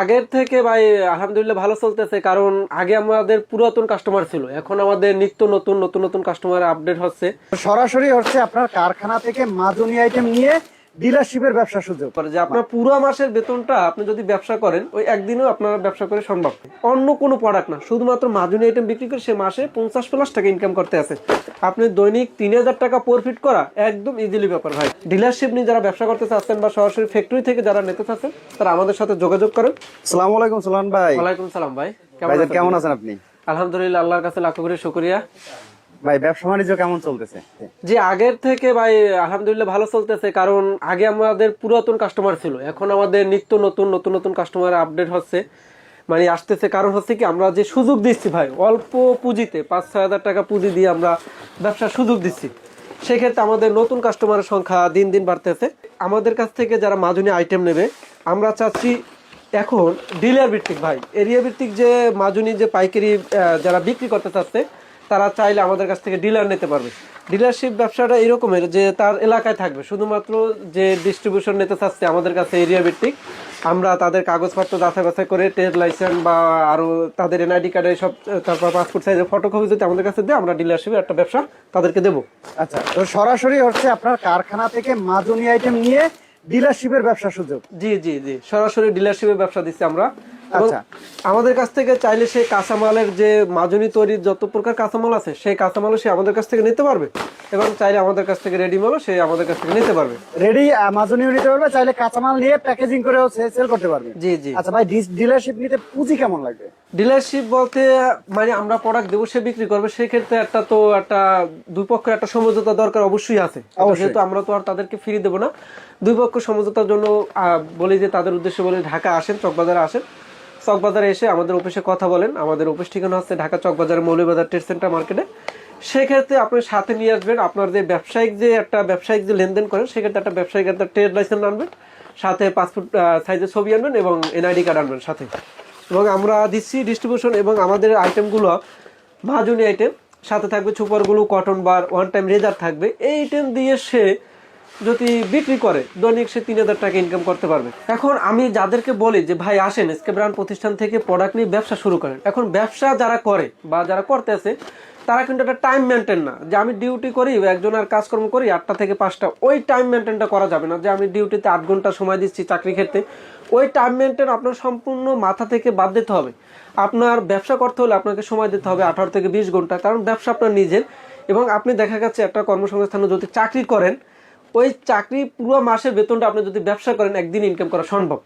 আগের থেকে ভাই, আলহামদুলিল্লাহ ভালো চলতেছে, কারণ আগে আমাদের পুরাতন কাস্টমার ছিল। এখন আমাদের নিত্য নতুন নতুন নতুন কাস্টমার আপডেট হচ্ছে। সরাসরি হচ্ছে আপনার কারখানা থেকে মাজুনি আইটেম নিয়ে ডিলারশিপের ব্যবসা সুযোগ। করে যে আপনার পুরো মাসের বেতনটা আপনি যদি ব্যবসা করেন ওই একদিনও আপনার ব্যবসা করে সম্ভব অন্য কোনো প্রোডাক্ট না। শুধুমাত্র মাজুনি আইটেম বিক্রি করে সে মাসে পঞ্চাশ প্লাস টাকা ইনকাম করতে আছে। আপনি দৈনিক তিন হাজার টাকা প্রফিট করা একদম ইজিলি ব্যাপার ভাই। ডিলারশিপ নিয়ে যারা ব্যবসা করতে চাচ্ছেন বা সরাসরি ফ্যাক্টরি থেকে যারা নিতে চাচ্ছেন তারা আমাদের সাথে যোগাযোগ করেন। সালাম আলাইকুম সোলান ভাই। ওয়ালাইকুম সালাম ভাই। কেমন আছেন? কেমন আছেন আপনি? আলহামদুলিল্লাহ আল্লাহর কাছে লাখো করে শুকরিয়া। ভাই, ব্যবসা বাণিজ্য কেমন চলতেছে? যে আগের থেকে ভাই, আলহামদুলিল্লাহ ভালো চলতেছে, কারণ আগে আমাদের পুরাতন কাস্টমার ছিল। এখন আমাদের নিত্য নতুন নতুন নতুন কাস্টমার আপডেট হচ্ছে। মানে আসতেছে, কারণ হচ্ছে কি, আমরা যে সুযোগ দিচ্ছি ভাই, অল্প পুঁজিতে পাঁচ ছয় হাজার টাকা পুঁজি দিয়ে আমরা ব্যবসার সুযোগ দিচ্ছি। সেক্ষেত্রে আমাদের নতুন কাস্টমারের সংখ্যা দিন দিন বাড়তেছে। আমাদের কাছ থেকে যারা মাজুনি আইটেম নেবে, আমরা চাচ্ছি এখন ডিলার ভিত্তিক ভাই, এরিয়া ভিত্তিক যে মাজুনি, যে পাইকারি যারা বিক্রি করতে চাচ্ছে তারা চাইলে আমাদের কাছ থেকে ডিলার নিতে পারবে। ডিলারশিপ ব্যবসাটা এরকমের যে তার এলাকায় থাকবে। শুধুমাত্র যে ডিস্ট্রিবিউশন নিতে চাচ্ছে আমাদের কাছে এরিয়া ভিত্তিক আমরা তাদের কাগজপত্র যাচাই বাছাই করে ট্রেড লাইসেন্স বা আরও তাদের এনআইডি কার্ডে সব তারপর পাসপোর্ট সাইজের ফটোকপি যদি আমাদের কাছে দেয় আমরা ডিলারশিপের একটা ব্যবসা তাদেরকে দেবো। আচ্ছা তো সরাসরি হচ্ছে আপনার কারখানা থেকে মাজুনি আইটেম নিয়ে ডিলারশিপের ব্যবসা সুযোগ। জি জি জি। সরাসরি ডিলারশিপের ব্যবসা দিচ্ছি আমরা। আচ্ছা। আমাদের কাছ থেকে চাইলে সেই কাঁচামালের যে মাজুনি তৈরির যত প্রকার কাঁচামাল আছে সেই কাঁচামালও সে আমাদের কাছ থেকে নিতে পারবে। এবং চাইলে আমাদের কাছ থেকে রেডি মালও সে আমাদের কাছ থেকে নিতে পারবে। রেডি মাজুনিও নিতে পারবে চাইলে কাঁচামাল নিয়ে প্যাকেজিং করেও সেল করতে পারবে। জি জি। আচ্ছা ভাই ডিলারশিপ নিতে পুঁজি কেমন লাগবে? ডিলারশিপ বলতে মানে আমরা প্রোডাক্ট দেবো সে বিক্রি করবে সেক্ষেত্রে একটা তো একটা দুই পক্ষের একটা সমঝোতা দরকার অবশ্যই আছে। যেহেতু আমরা তো আর তাদেরকে ফিরিয়ে দেবো না দুই পক্ষ সমঝোতার জন্য বলি যে তাদের উদ্দেশ্যে বলে ঢাকা আসেন চকবাজারে আসেন। চকবাজারে এসে আমাদের অফিসে কথা বলেন। আমাদের অফিস ঠিকানা হচ্ছে ঢাকা চকবাজার মৌলবাজার ট্রেড সেন্টার মার্কেটে। সেক্ষেত্রে আপনি সাথে নিয়ে আসবেন। আপনার যে ব্যবসায়িক যে একটা ব্যবসায়িক যে লেনদেন করেন, সেক্ষেত্রে একটা ব্যবসায়িক একটা ট্রেড লাইসেন্স আনবেন। সাথে পাসপোর্ট সাইজের ছবি আনবেন এবং এনআইডি কার্ড আনবেন সাথে। এবং আমরা দিচ্ছি ডিস্ট্রিবিউশন এবং আমাদের আইটেমগুলো মাজুনি আইটেম সাথে থাকবে সুপারগুলো cotton bar one time razor থাকবে। এই আইটেম দিয়ে সে যদি বিক্রি করে, দৈনিক সে তিন হাজার টাকা ইনকাম করতে পারবে। এখন আমি যাদেরকে বলি যে, ভাই, আসেন এসকে ব্র্যান্ড প্রতিষ্ঠান থেকে প্রোডাক্ট নিয়ে ব্যবসা শুরু করেন। এখন ব্যবসা যারা করে বা যারা করতে আছে, তারা কিন্তু একটা টাইম মেনটেন না। যে আমি ডিউটি করি, একজন আর কাজকর্ম করি, আটটা থেকে পাঁচটা, ওই টাইম মেনটেনটা করা যাবে না। যে আমি ডিউটিতে আট ঘণ্টা সময় দিচ্ছি চাকরি ক্ষেত্রে, ওই টাইম মেনটেন আপনার সম্পূর্ণ মাথা থেকে বাদ দিতে হবে। আপনার ব্যবসা করতে হলে আপনাকে সময় দিতে হবে আঠারো থেকে বিশ ঘণ্টা, কারণ ব্যবসা আপনার নিজের। এবং আপনি দেখা গেছে একটা কর্মসংস্থানে যদি চাকরি করেন ওই চাকরি পুরো মাসের বেতনটা আপনি যদি ব্যবসা করেন একদিন ইনকাম করা সম্ভব।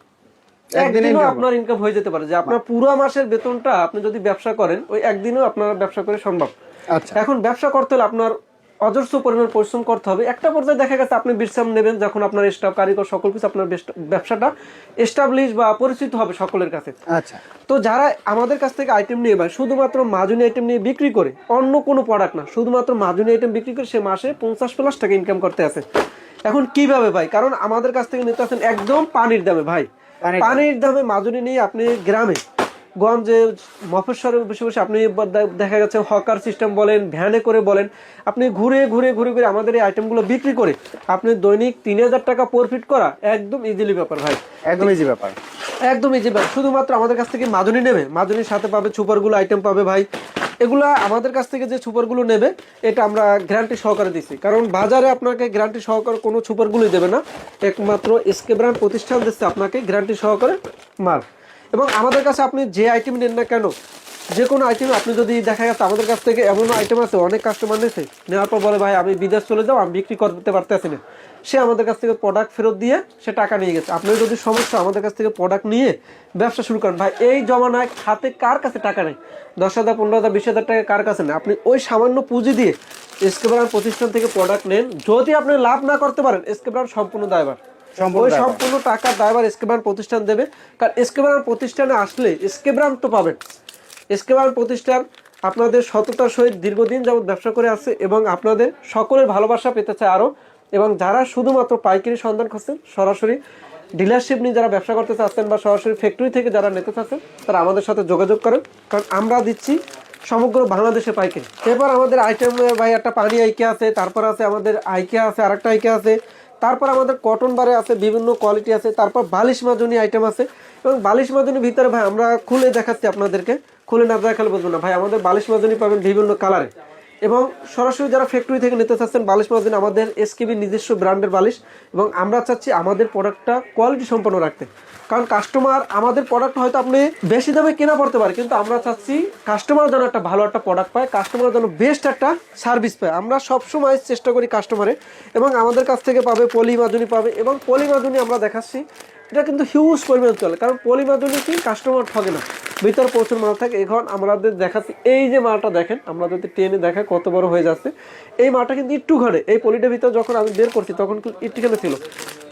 একদিনে একদিনও আপনার ইনকাম হয়ে যেতে পারে। যে আপনার পুরো মাসের বেতনটা আপনি যদি ব্যবসা করেন ওই একদিনও আপনার ব্যবসা করে সম্ভব। আচ্ছা। এখন ব্যবসা করতে হলে আপনার অজস্র পরিমাণ পরিশ্রম করতে হবে। একটা পর্যায়ে দেখা গেছে আপনি বিশ্রাম নেবেন যখন আপনার স্টাফ কারিগর সকল কিছু আপনার ব্যবসাটা এস্টাবলিশ বা পরিচিত হবে সকলের কাছে। আচ্ছা। তো যারা আমাদের কাছ থেকে আইটেম নিয়ে বা শুধুমাত্র মাজুনি আইটেম নিয়ে বিক্রি করে অন্য কোনো প্রোডাক্ট না শুধুমাত্র মাজুনি আইটেম বিক্রি করে সে মাসে পঞ্চাশ প্লাস টাকা ইনকাম করতে আছে। এখন কীভাবে ভাই? কারণ আমাদের কাছ থেকে নিতে আছেন একদম পানির দামে ভাই। পানির দামে। পানির দামে মাজুনি নিয়ে আপনি গ্রামে গঞ্জে মফস্বরে বসে বসে আপনি দেখা গেছে হকার সিস্টেম বলেন ভ্যানে করে বলেন আপনি ঘুরে ঘুরে ঘুরে ঘুরে আমাদের এই আইটেমগুলো বিক্রি করে আপনি দৈনিক তিন হাজার টাকা প্রফিট করা একদম ইজিলি ব্যাপার ভাই। একদম ইজি ব্যাপার। একদম ইজি ব্যাপার। শুধুমাত্র আমাদের কাছ থেকে মাজুনি নেবে মাজুনির সাথে পাবে সুপারগুলো আইটেম পাবে ভাই। এগুলা আমাদের কাছ থেকে যে সুপারগুলো নেবে এটা আমরা গ্যারান্টি সহকারে দিচ্ছি। কারণ বাজারে আপনাকে গ্যারান্টি সহকারে কোনো সুপারগুলোই দেবে না। একমাত্র এসকে ব্র্যান্ড প্রতিষ্ঠান দিচ্ছে আপনাকে গ্যারান্টি সহকারে মাল। এবং আমাদের কাছে আপনি যে আইটেম নেন না কেন, যে কোনো আইটেম আপনি যদি দেখা গেছে আমাদের কাছ থেকে এমন আইটেম আছে, অনেক কাস্টমার নিয়েছে নেওয়ার পর বলে, ভাই, আমি বিদেশ চলে যাও আমি বিক্রি করতে পারতেছি না। সে আমাদের কাছ থেকে প্রোডাক্ট ফেরত দিয়ে সে টাকা নিয়ে গেছে। আপনার যদি সমস্যা, আমাদের কাছ থেকে প্রোডাক্ট নিয়ে ব্যবসা শুরু করেন, ভাই, এই জমানায় হাতে কার কাছে টাকা নেই? দশ হাজার, পনেরো হাজার, বিশ হাজার টাকা কার কাছে নেই? আপনি ওই সামান্য পুঁজি দিয়ে এসকেব্রান প্রতিষ্ঠান থেকে প্রোডাক্ট নেন। যদি আপনি লাভ না করতে পারেন এসকেব্রান সম্পূর্ণ দায়বার। ওই সম্পূর্ণ টাকার দায়বার এসকেব্রান প্রতিষ্ঠান দেবে। কারণ এসকেব্রান প্রতিষ্ঠানে আসলে এসকেব্রান তো পাবেন। এসকেব্রান প্রতিষ্ঠান আপনাদের সততার সহিত দীর্ঘদিন যাবত ব্যবসা করে আসছে এবং আপনাদের সকলের ভালোবাসা পেতে চায় আরও। এবং যারা শুধুমাত্র পাইকারি সন্ধান করছেন সরাসরি ডিলারশিপ নিয়ে যারা ব্যবসা করতে চাচ্ছেন বা সরাসরি ফ্যাক্টরি থেকে যারা নিতে চাচ্ছেন তারা আমাদের সাথে যোগাযোগ করেন। কারণ আমরা দিচ্ছি সমগ্র বাংলাদেশে পাইকারি। এরপর আমাদের আইটেম ভাই একটা পানি আইকে আছে তারপর আছে আমাদের আইকে আছে আরেকটা আইকে আছে। তারপর আমাদের কটন বারে আছে, বিভিন্ন কোয়ালিটি আছে, তারপর বালিশ মাজনি আইটেম আছে। এবং বালিশ মাজনির ভিতরে ভাই, আমরা খুলে দেখাচ্ছি আপনাদেরকে। খুলে না দেখালে বুঝব না। ভাই, আমাদের বালিশ মাজনি পাবেন বিভিন্ন কালারে এবং সরাসরি যারা ফ্যাক্টরি থেকে নিতে চাচ্ছেন, বালিশ মাজনি আমাদের এসকেবি নিজস্ব ব্র্যান্ডের বালিশ। এবং আমরা চাচ্ছি আমাদের প্রোডাক্টটা কোয়ালিটি সম্পন্ন রাখতে। কারণ কাস্টমার আমাদের প্রোডাক্ট হয়তো আপনি বেশি দামে কেনা পড়তে পারে, কিন্তু আমরা চাচ্ছি কাস্টমার যেন একটা ভালো একটা প্রোডাক্ট পায় কাস্টমার যেন বেস্ট একটা সার্ভিস পায়। আমরা সবসময় চেষ্টা করি কাস্টমারে এবং আমাদের কাছ থেকে পাবে পলি মাজুনি পাবে, এবং পলি মাজুনি আমরা দেখাচ্ছি, এটা কিন্তু হিউজ পরিমাণ চলে, কারণ পলি মাজুনি কি কাস্টমার ঠকে না। ভিতরে প্রচুর মাল থাকে। এখন আমাদের দেখাচ্ছি এই যে মালটা দেখেন আমরা যদি টেনে দেখায় কত বড় হয়ে যাচ্ছে। এই মালটা কিন্তু একটু ঘরে এই পলিটার ভিতরে যখন আমি বের করছি তখন কিন্তু একটুখানে ছিল।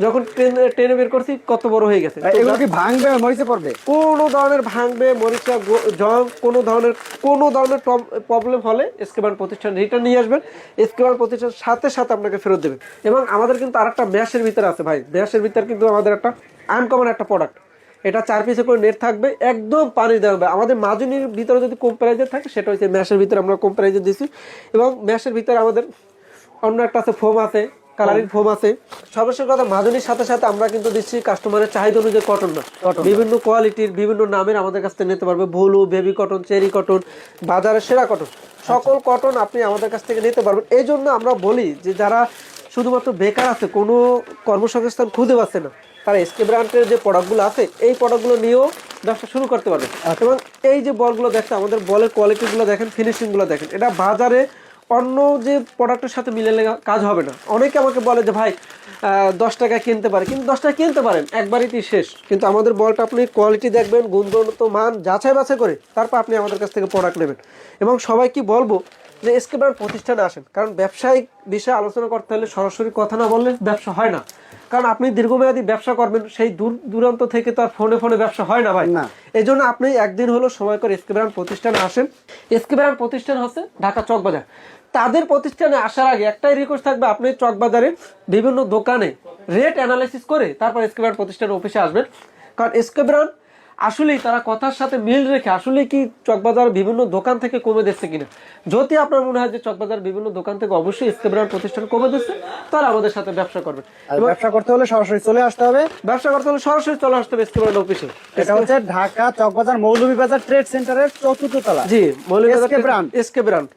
যখন টেনে ট্রেনে বের করছি কত বড় হয়ে গেছে। এগুলো কি ভাঙবে মরিচে পড়বে? কোনো ধরনের ভাঙবে মরিচা জং কোনো ধরনের কোনো ধরনের প্রবলেম হলে স্কেবান প্রতিষ্ঠান রিটার্ন নিয়ে আসবেন। স্কেবান প্রতিষ্ঠান সাথে সাথে আপনাকে ফেরত দেবে। এবং আমাদের কিন্তু আরেকটা ম্যাশের ভিতরে আছে ভাই। ম্যাশের ভিতরে কিন্তু আমাদের একটা আনকমন একটা প্রোডাক্ট এটা চার পিসে করে নেট থাকবে একদম পানি দেওয়া হবে। আমাদের মাজুনির ভিতরে যদি কম থাকে সেটা হচ্ছে ম্যাশের ভিতরে আমরা কম প্রাইজে এবং ম্যাশের ভিতরে আমাদের অন্য একটা আছে ফোম আছে কালারিং ফোম আছে। সর্বশেষ কথা মাজুনির সাথে সাথে আমরা কিন্তু দিচ্ছি কাস্টমারের চাহিদা অনুযায়ী কটন না বিভিন্ন কোয়ালিটির বিভিন্ন নামের আমাদের কাছ থেকে নিতে পারবে। ভুলু বেবি কটন চেরি কটন বাজারের সেরা কটন সকল কটন আপনি আমাদের কাছ থেকে নিতে পারবেন। এই জন্য আমরা বলি যে যারা শুধুমাত্র বেকার আছে কোনো কর্মসংস্থান খুঁজে পাচ্ছে না। তারা এসকে ব্র্যান্ডের যে প্রোডাক্টগুলো আছে এই প্রোডাক্টগুলো নিয়েও ব্যবসা শুরু করতে পারবে। এবং এই যে বলগুলো দেখতে আমাদের বলের কোয়ালিটিগুলো দেখেন ফিনিশিংগুলো দেখেন এটা বাজারে অন্য যে প্রোডাক্টের সাথে মিলালে কাজ হবে না। অনেকে আমাকে বলে যে ভাই দশ টাকা কিনতে পারে। কিন্তু দশ টাকা কিনতে পারেন একবারই শেষ। কিন্তু আমাদের বলটা আপনি কোয়ালিটি দেখবেন গুণগত মান যাচাই বাছাই করে তারপর আপনি আমাদের কাছ থেকে প্রোডাক্ট নেবেন। এবং সবাই কি বলব যে এসকে ব্র্যান্ড প্রতিষ্ঠানে আসেন। কারণ ব্যবসায়িক বিষয়ে আলোচনা করতে হলে সরাসরি কথা না বললে ব্যবসা হয় না। কারণ আপনি দীর্ঘমেয়াদী ব্যবসা করবেন সেই দূর দূরান্ত থেকে তো আর ফোনে ফোনে ব্যবসা হয় না ভাই। না। এই জন্য আপনি একদিন হলো সময় করে এসকে ব্র্যান্ড প্রতিষ্ঠানে আসেন। এসকে ব্র্যান্ড প্রতিষ্ঠান হচ্ছে ঢাকা চকবাজার তাদের প্রতিষ্ঠানে আসার আগে একটাই রিকোয়েস্ট থাকবে আপনি চকবাজারে বিভিন্ন দোকানে রেট অ্যানালাইসিস করে তারপর এসকে ব্র্যান্ড প্রতিষ্ঠানের অফিসে আসবেন। কারণ এসকে ব্র্যান্ড আসলেই তারা কথার সাথে মিল রেখে আসলে কি চকবাজার বিভিন্ন দোকান থেকে কমে দিচ্ছে কিনা? যদি আপনার মনে হয় যে চকবাজার বিভিন্ন দোকান থেকে অবশ্যই এসকে ব্র্যান্ড প্রতিষ্ঠান কমে দিচ্ছে তাহলে আমাদের সাথে ব্যবসা করবেন। আর ব্যবসা করতে হলে সরাসরি চলে আসতে হবে। ব্যবসা করতে হলে সরাসরি চলে আসতে হবে এসকে ব্র্যান্ড অফিসে এটা হচ্ছে ঢাকা চকবাজার মৌলভীবাজার ট্রেড সেন্টারের চতুর্থ তলা। জি মৌলিক SK brand। SK brand